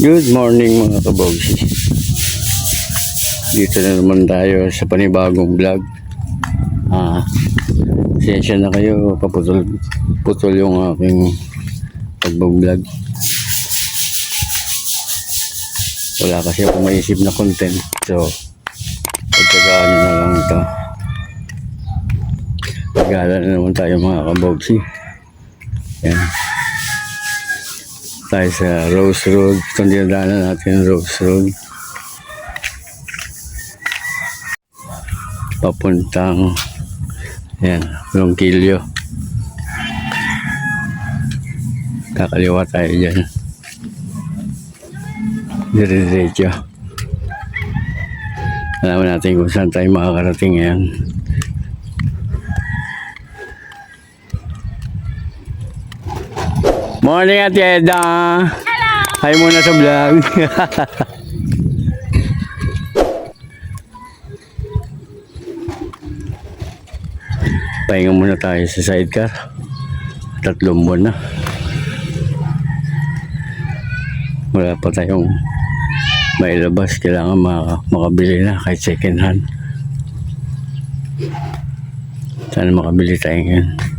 Good morning mga kabogsi. Dito na naman tayo sa panibagong vlog. Ah, sensya na kayo, paputol putol yung aking pag-vlog. Wala kasi ako maisip na content. So, pagkagaan na lang ito. Pagkala na naman tayo mga kabogsi. Yan tayo sa Rose Road. Itong dinadaanan natin Rose Road. Papuntang yan, Longkilyo. Kakaliwa tayo dyan. Dire-diretso. Alam natin kung saan tayo makakarating ngayon. Morning, Ate Eda. Hello. Hi muna sa vlog. Pahinga muna tayo sa sidecar. Tatlong buwan na. Wala pa tayong mailabas. Kailangan maka- makabili na kahit second hand. Sana makabili tayo ngayon.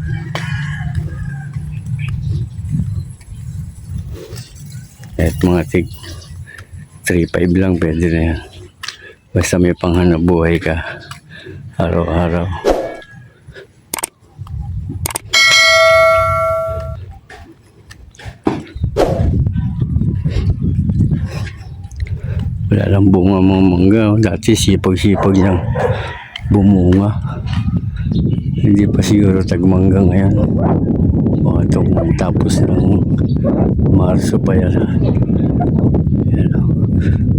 Kahit mga tig 3-5 lang pwede na yan. Basta may panghanap buhay ka araw-araw. Wala lang bunga mga mangga. Dati sipag-sipag niyang bumunga. Hindi pa siguro tagmangga ngayon. Baka itong tapos ng Marso pa yan. Yan o.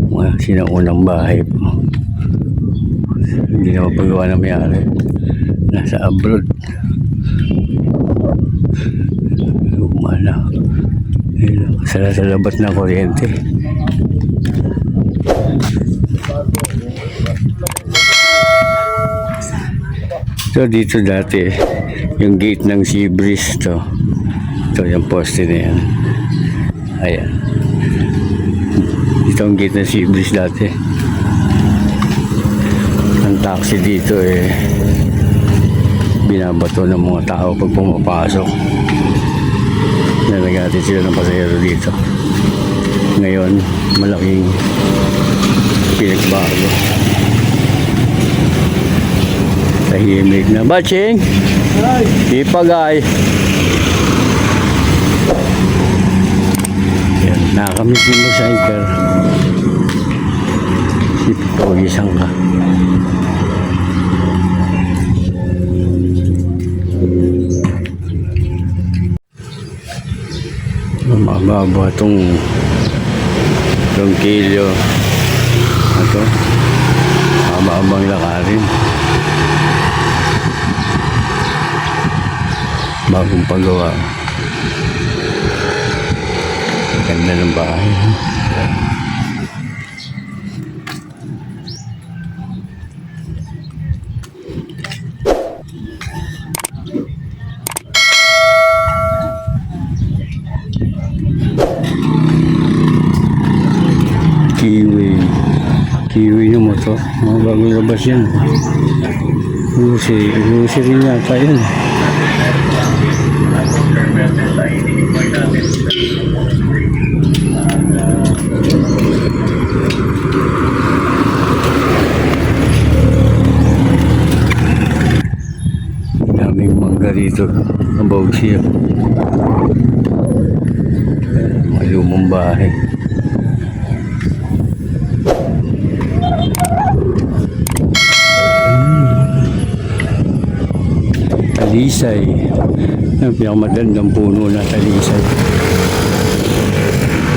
Mga sinaunang bahay po. Hindi na mapagawa na mayari. Nasa abroad. Luma na. Yan o. Sala sa labat na kuryente. So dito dati, yung gate ng Sea Breeze to. Ito yung poste na yan. Ayan. Ito ang gate ng Sea Breeze dati. Ang taxi dito eh binabato ng mga tao pag pumapasok. Nalagati sila ng pasahero dito. Ngayon, malaking pinagbago. Tahimik na. Batching! Ipagay! Yan, nakamit mo sa anchor. Ipapagisang ka. Mababa itong itong kilyo. Ito. Mababang lakarin. Bagong paggawa. Ganda ng bahay. Kiwi. Kiwi yung moto. Mga bagong labas yan. Lucy. Lucy rin yata yun. Daming mangga dito. Ang bawag siya. Malumang bahay. Talisay ang pinakamagandang puno na talisay.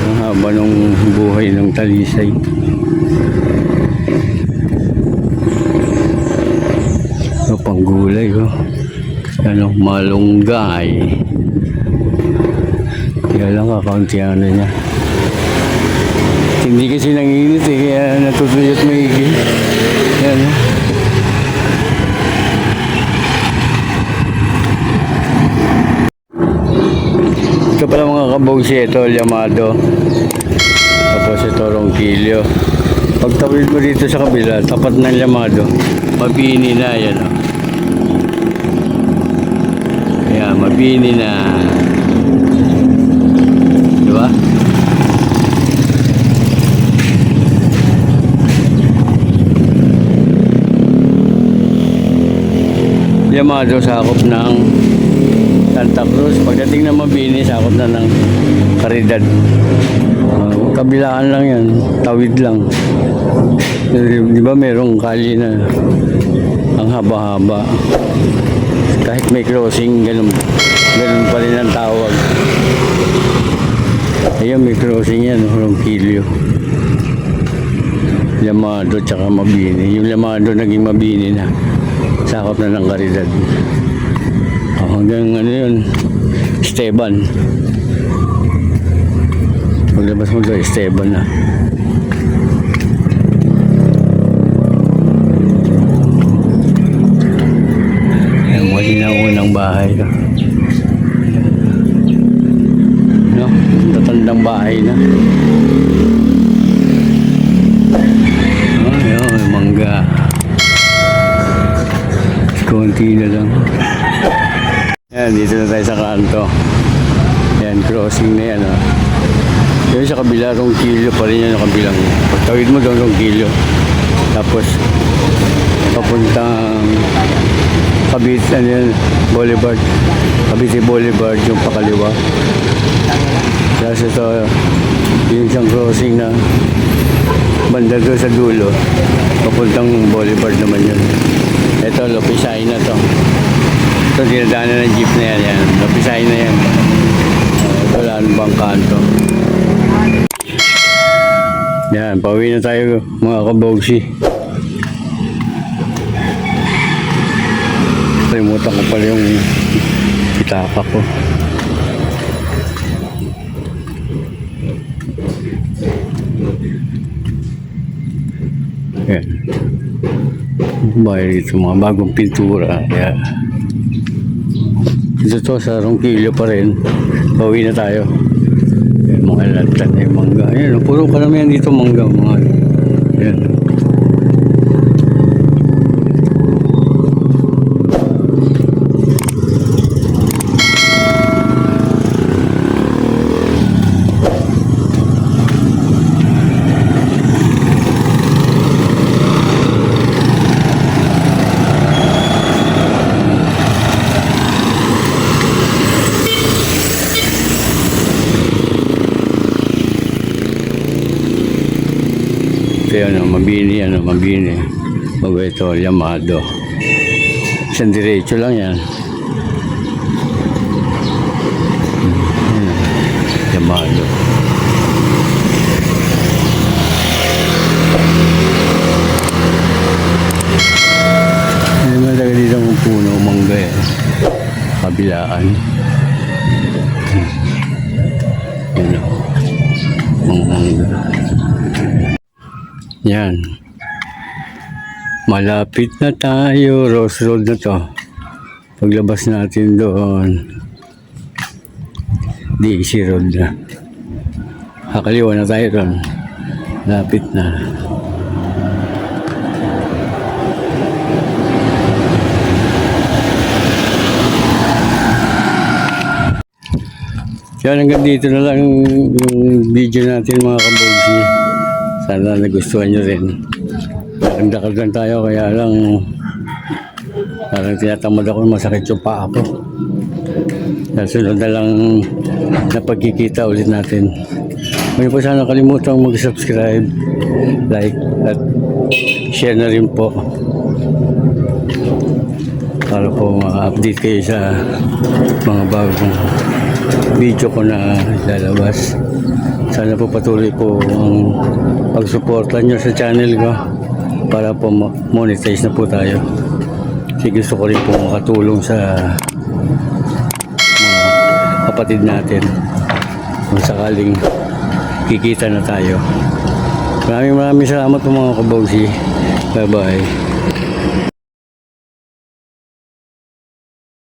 Ang haba ng buhay ng talisay. Ito pang gulay oh. ano malunggay. Kaya lang kakaunti ano niya. Hindi kasi nanginit eh kaya natutuyot maigi yan oh. Pala mga kabogsi, ito, Yamado. Tapos ito Ronquillo. Pagtawid mo dito sa kabila, tapat ng Llamado, mabini na yan. Oh. Ayan, mabini na. Di ba? Llamado sakop ng Santa Cruz. Pagdating ng Mabini, sakop na ng Caridad. Uh, kabilaan lang yan. Tawid lang. Di, ba merong kali na ang haba-haba. Kahit may crossing, ganun, ganun pa rin ang tawag. Ayun, may crossing yan, Ronquillo. Llamado tsaka Mabini. Yung Llamado naging Mabini na. Sakop na ng Caridad. Oh, hanggang ano yun, Esteban. Paglabas mo doon, Esteban na. Yung wali na unang bahay ko. No? Tatandang bahay na. Oh, yun, mangga. Konti na lang. Yan, dito na tayo sa kanto. Yan, crossing na yan. Oh. Yan sa kabila, rong kilo pa rin yan yung kabilang. Pagtawid mo doon, rong. Tapos, papuntang Cavite, ano yan, Boulevard. Cavite Boulevard, yung pakaliwa. Tapos ito, yung isang crossing na banda doon sa dulo. Papuntang Boulevard naman yun. Ito, Lopisay na to. Ito, dinadaanan ng jeep na yan. yan. Lopisay na yan. Uh, ito lang bang kanto. Yan, pauwi na tayo mga kabogsi. Kalimutan ko pala yung itapa ko. Yan. Bahay dito mga bagong pintura. Kaya dito to sa Ronquillo pa rin. Pauwi na tayo. Yan, mga lantan yung mangga. Yan, puro karamihan dito mangga. Mga, yan. Yun, oh, mabini, ano, mabini. Bago Yamado. Isang diretso lang yan. Hmm, Yamado. Hindi mo talaga dito ang puno, mangga eh. Kabilaan. Yan. Malapit na tayo. Rose Road na to. Paglabas natin doon. DC Road na. Kakaliwa na tayo doon. Lapit na. Yan hanggang dito na lang yung video natin mga kabogsi. Sana nagustuhan nyo rin. Lakad-lakad lang tayo kaya lang parang tinatamad ako masakit yung paa ko. Sunod na lang na pagkikita ulit natin. Huwag po sana kalimutang mag-subscribe, like, at share na rin po para po ma-update kayo sa mga bagong video ko na lalabas. Sana po patuloy po ang pagsuporta nyo sa channel ko para po monetize na po tayo. Kasi gusto ko rin po makatulong sa mga kapatid natin kung sakaling kikita na tayo. Maraming maraming salamat po mga kabogsi. Bye bye.